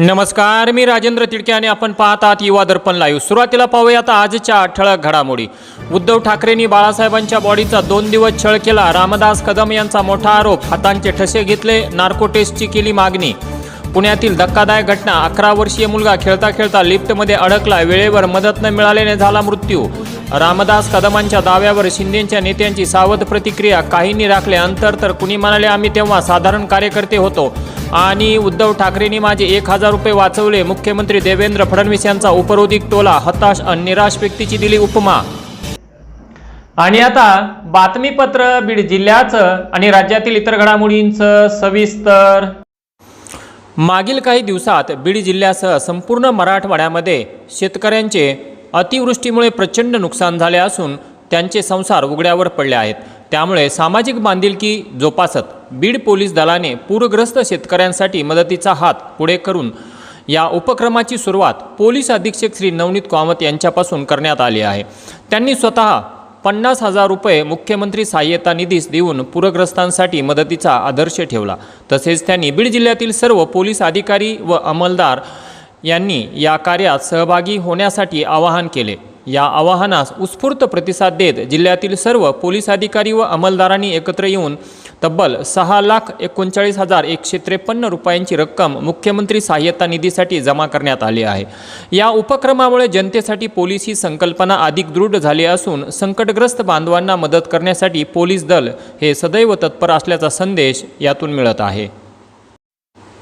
नमस्कार मी राजेंद्र तिडके आणि आपण पाहत आहात युवा दर्पण लाईव्ह सुरुवातीला पाहूयात आजच्या ठळक घडामोडी. उद्धव ठाकरेंनी बाळासाहेबांच्या बॉडीचा दोन दिवस छळ केला. रामदास कदम यांचा मोठा आरोप हातांचे ठसे घेतले नार्को टेस्टची केली मागणी. पुण्यातील धक्कादायक घटना. अकरा वर्षीय मुलगा खेळता खेळता लिफ्टमध्ये अडकला. वेळेवर मदत न मिळाल्याने झाला मृत्यू. रामदास कदमांच्या दाव्यावर शिंदेच्या नेत्यांची सावध प्रतिक्रिया. काहींनी राखले अंतर तर कुणी म्हणाले आम्ही तेव्हा साधारण कार्यकर्ते होतो. आणि उद्धव ठाकरेंनी माझे एक हजार रुपये वाचवले. मुख्यमंत्री देवेंद्र फडणवीस यांचा उपरोधिक टोला हताश आणि निराश व्यक्तीची दिली उपमा. आणि आता बातमीपत्र बीड जिल्ह्याचं आणि राज्यातील इतर घडामोडींचं सविस्तर मागील काही दिवसात बीड जिल्ह्यासह संपूर्ण मराठवाड्यामध्ये शेतकऱ्यांचे अतिवृष्टीमुळे प्रचंड नुकसान झाले असून त्यांचे संसार उघड्यावर पडले आहेत. त्यामुळे सामाजिक बांधिलकी जोपासत बीड पोलीस दलाने पूरग्रस्त शेतकऱ्यांसाठी मदतीचा हात पुढे करून या उपक्रमाची सुरुवात पोलीस अधीक्षक श्री नवनीत कामत यांच्यापासून करण्यात आली आहे. त्यांनी स्वतः पन्नास हजार रुपये मुख्यमंत्री सहाय्यता निधीस देऊन पूरग्रस्तांसाठी मदतीचा आदर्श ठेवला. तसेच त्यांनी बीड जिल्ह्यातील सर्व पोलीस अधिकारी व अंमलदार यांनी या कार्यात सहभागी होण्यासाठी आवाहन केले. या आवाहनास उत्स्फूर्त प्रतिसाद देत जिल्ह्यातील सर्व पोलीस अधिकारी व अंमलदारांनी एकत्र येऊन तब्बल सहा लाख एकोणचाळीस हजार एकशे त्रेपन्न रुपयांची रक्कम मुख्यमंत्री सहाय्यता निधीसाठी जमा करण्यात आली आहे. या उपक्रमामुळे जनतेसाठी पोलीस ही संकल्पना अधिक दृढ झाली असून संकटग्रस्त बांधवांना मदत करण्यासाठी पोलीस दल हे सदैव तत्पर असल्याचा संदेश यातून मिळत आहे.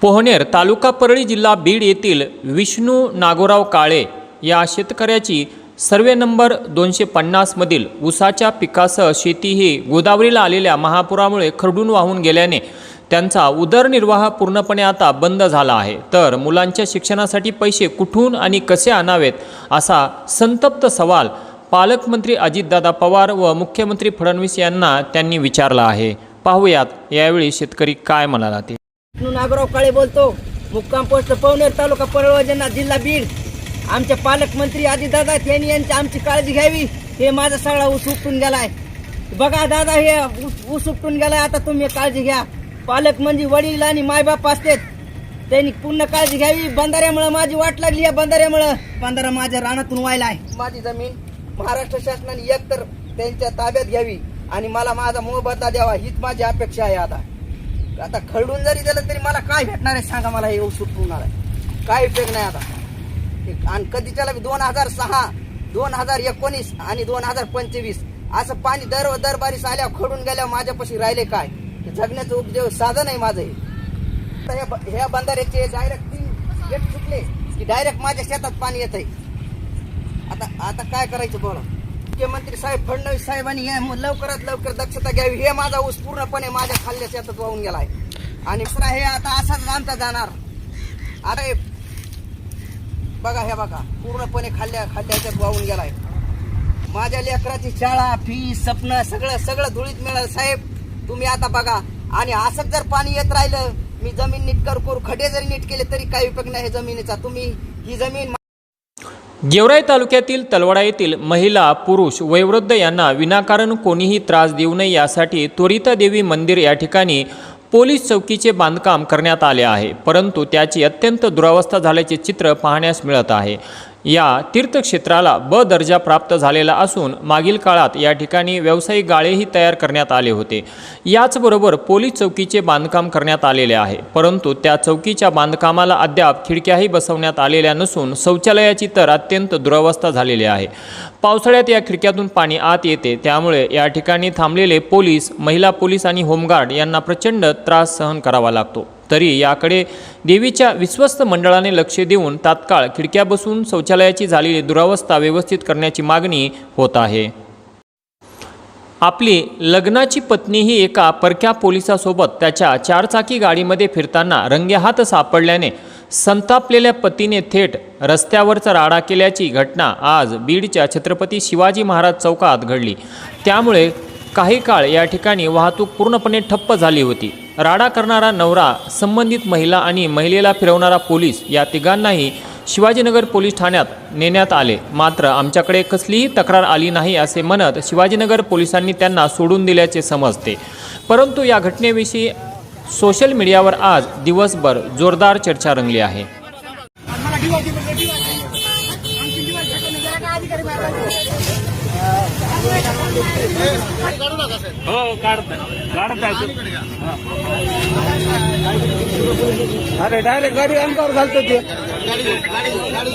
पोहनेर तालुका परळी जिल्हा बीड येथील विष्णू नागोराव काळे या शेतकऱ्याची सर्वे नंबर दोनशे पन्नासमधील ऊसाच्या पिकासह शेती ही गोदावरीला आलेल्या महापुरामुळे खरडून वाहून गेल्याने त्यांचा उदरनिर्वाह पूर्णपणे आता बंद झाला आहे. तर मुलांच्या शिक्षणासाठी पैसे कुठून आणि कसे आणावेत असा संतप्त सवाल पालकमंत्री अजितदादा पवार व मुख्यमंत्री फडणवीस यांना त्यांनी विचारला आहे. पाहूयात यावेळी शेतकरी काय म्हणाला ते. नागराव काळे बोलतो मुक्काम पोस्ट पवनेर तालुका परळवजना जिल्हा बीड. आमचे पालकमंत्री आदिदादा यांनी यांची आमची काळजी घ्यावी. हे माझा सगळा ऊस उपटून गेलाय. बघा दादा हे ऊस- उपटून गेलाय आता तुम्ही काळजी घ्या. पालक म्हणजे वडील आणि मायबाप असतात. त्यांनी पूर्ण काळजी घ्यावी. बंधाऱ्यामुळे माझी वाट लागली या बंधाऱ्यामुळे. बंधारा माझ्या रानातून व्हायला आहे. माझी जमीन महाराष्ट्र शासनाने एकतर त्यांच्या ताब्यात घ्यावी आणि मला माझा मोबदला द्यावा हीच माझी अपेक्षा आहे आता. आता खरडून जरी दिलं तरी मला काय भेटणार आहे? सांगा मला हे आहे काय उपयोग नाही आता. आणि कधी त्याला दोन हजार सहा दोन हजार एकोणीस आणि दोन हजार पंचवीस. असं पाणी दर दरबारीस आल्या खडून गेल्या माझ्यापाशी राहिले काय? जगण्याचं उपजीव साधन आहे माझं हे. ह्या बंधाऱ्याचे डायरेक्ट तीन गेट चुकले की डायरेक्ट माझ्या शेतात पाणी येत आहे आता आता काय करायचं बोला? मुख्यमंत्री साहेब फडणवीस साहेबांनी लवकरात लवकर दक्षता घ्यावी. हे माझा ऊस पूर्णपणे माझ्या खाल्ल्या शेतात वाहून गेला आहे आणि हे आता असाच आमचा जाणार. आता बघा हे बघा. पूर्णपणे खाल्ल्या खाल्ल्याच्यात वाहून गेलाय. माझ्या लेकराची शाळा फी सपन सगळं सगळं धुळीत मिळालं साहेब. तुम्ही आता बघा. आणि असंच जर पाणी येत राहिलं मी जमीन नीट करू करू खडे जरी नीट केले तरी काही उपयोग नाही जमिनीचा. तुम्ही ही जमीन गेवराई तालुक्यातील तलवाडा येथील महिला पुरुष वयोवृद्ध यांना विनाकारण कोणीही त्रास देऊ नये यासाठी त्वरिता देवी मंदिर या ठिकाणी पोलीस चौकीचे बांधकाम करण्यात आले आहे परंतु त्याची अत्यंत दुरावस्था झाल्याचे चित्र पाहण्यास मिळत आहे. या तीर्थक्षेत्राला ब दर्जा प्राप्त झालेला असून मागील काळात या ठिकाणी व्यावसायिक गाळेही तयार करण्यात आले होते. याचबरोबर पोलीस चौकीचे बांधकाम करण्यात आलेले आहे. परंतु त्या चौकीच्या बांधकामाला अद्याप खिडक्याही बसवण्यात आलेल्या नसून शौचालयाची तर अत्यंत दुरावस्था झालेली आहे. पावसाळ्यात या खिडक्यातून पाणी आत येते. त्यामुळे या ठिकाणी थांबलेले पोलीस महिला पोलीस आणि होमगार्ड यांना प्रचंड त्रास सहन करावा लागतो. तरी याकडे देवीच्या विश्वस्त मंडळाने लक्ष देऊन तात्काळ खिडक्या बसून शौचालयाची झालेली दुरावस्था व्यवस्थित करण्याची मागणी होत आहे. आपली लग्नाची पत्नीही एका परक्या पोलिसासोबत त्याच्या चारचाकी गाडीमध्ये फिरताना रंगेहात सापडल्याने संतापलेल्या पतीने थेट रस्त्यावरचा राडा केल्याची घटना आज बीडच्या छत्रपती शिवाजी महाराज चौकात घडली. त्यामुळे काही काळ या ठिकाणी वाहतूक पूर्णपणे ठप्प झाली होती. राडा करणारा नवरा संबंधित महिला आणि महिलेला फिरवणारा पोलीस या तिघांनाही शिवाजीनगर पोलीस ठाण्यात नेण्यात आले. मात्र आमच्याकडे कसलीही तक्रार आली नाही असे म्हणत शिवाजीनगर पोलिसांनी त्यांना सोडून दिल्याचे समजते. परंतु या घटनेविषयी सोशल मीडियावर आज दिवसभर जोरदार चर्चा रंगली आहे. हो काढत काढत अरे डायरेक्ट गाडी अंगावर घालतो ते. गाडी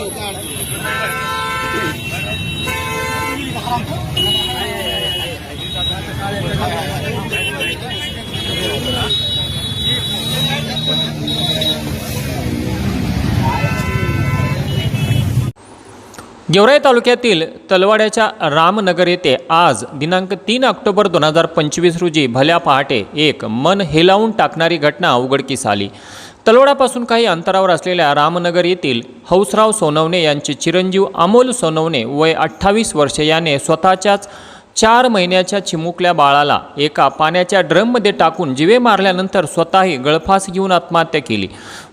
गेवराई तालुक्यातील तलवाड्याच्या रामनगर येथे आज दिनांक तीन ऑक्टोबर दोन हजार पंचवीस रोजी भल्या पहाटे एक मन हेलावून टाकणारी घटना उघडकीस आली. तलवाडापासून काही अंतरावर असलेल्या रामनगर येथील हौसराव सोनवणे यांचे चिरंजीव अमोल सोनवणे वय अठ्ठावीस वर्षे याने स्वतःच्याच चार महिन्याच्या चिमुकल्या बाळाला एका पाण्याच्या ड्रममध्ये टाकून जिवे मारल्यानंतर स्वतःही गळफास घेऊन आत्महत्या केली.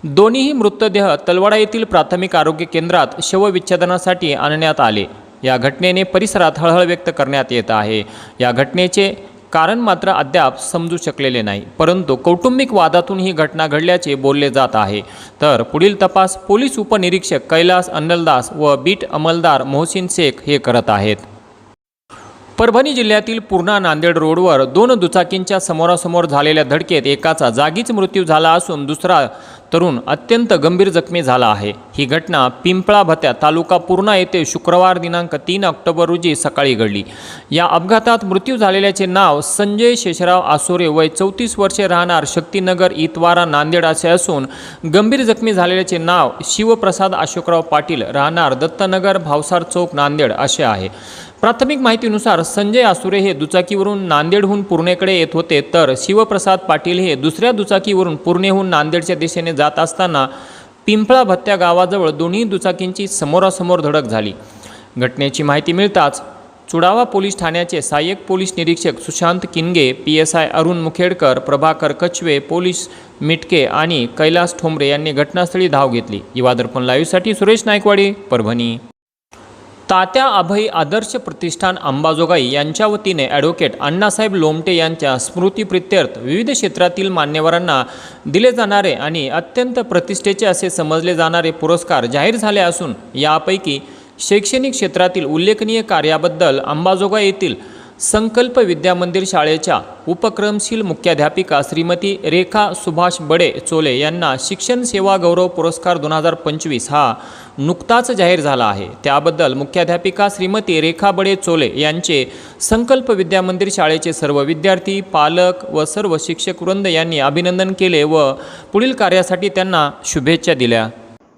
दोन्हीही मृतदेह तलवाडा येथील प्राथमिक आरोग्य केंद्रात शवविच्छेदनासाठी आणण्यात आले. या घटनेने परिसरात हळहळ व्यक्त करण्यात येत आहे. या घटनेचे कारण मात्र अद्याप समजू शकलेले नाही परंतु कौटुंबिक वादातून ही घटना घडल्याचे बोलले जात आहे. तर पुढील तपास पोलीस उपनिरीक्षक कैलास अन्नलदास व बीट अंमलदार मोहसिन शेख हे करत आहेत. परभणी जिल्ह्यातील पूर्णा नांदेड रोडवर दोन दुचाकींच्या समोरासमोर झालेल्या धडकेत एकाचा जागीच मृत्यू झाला असून दुसरा तरुण अत्यंत गंभीर जखमी झाला आहे. ही घटना पिंपळा भत्या तालुका पूर्णा येथे शुक्रवार दिनांक तीन ऑक्टोबर रोजी सकाळी घडली. या अपघातात मृत्यू झालेल्याचे नाव संजय शेषराव आसोरे वय चौतीस वर्षे राहणार शक्तीनगर इतवारा नांदेड असे असून गंभीर जखमी झालेल्याचे नाव शिवप्रसाद अशोकराव पाटील राहणार दत्तनगर भावसार चौक नांदेड असे आहे. प्राथमिक माहितीनुसार संजय आसुरे हे दुचाकीवरून नांदेडहून पूर्णेकडे येत होते तर शिवप्रसाद पाटील हे दुसऱ्या दुचाकीवरून पूर्णेहून नांदेडच्या दिशेने जात असताना पिंपळा भत्त्या गावाजवळ दोन्ही दुचाकींची समोरासमोर धडक झाली. घटनेची माहिती मिळताच चुडावा पोलीस ठाण्याचे सहाय्यक पोलीस निरीक्षक Sushant Kinge P S I Arun Mukhedkar Prabhakar Kachave police Mitke आणि कैलास ठोंबरे यांनी घटनास्थळी धाव घेतली. युवा दर्पण लाईव्हसाठी सुरेश नायकवाडी परभणी. तात्या अभय आदर्श प्रतिष्ठान अंबाजोगाई यांच्या वतीने ॲडव्होकेट अण्णासाहेब लोमटे यांच्या स्मृतीप्रित्यर्थ विविध क्षेत्रातील मान्यवरांना दिले जाणारे आणि अत्यंत प्रतिष्ठेचे असे समजले जाणारे पुरस्कार जाहीर झाले असून यापैकी शैक्षणिक क्षेत्रातील उल्लेखनीय कार्याबद्दल अंबाजोगाई येथील संकल्प विद्यामंदिर शाळेच्या उपक्रमशील मुख्याध्यापिका श्रीमती रेखा सुभाष बडे चोले यांना शिक्षण सेवा गौरव पुरस्कार दोन हजार पंचवीस हा नुकताच जाहीर झाला आहे. त्याबद्दल मुख्याध्यापिका श्रीमती रेखा बडे चोले यांचे संकल्प विद्यामंदिर शाळेचे सर्व विद्यार्थी पालक व सर्व शिक्षक वृंद यांनी अभिनंदन केले व पुढील कार्यासाठी त्यांना शुभेच्छा दिल्या.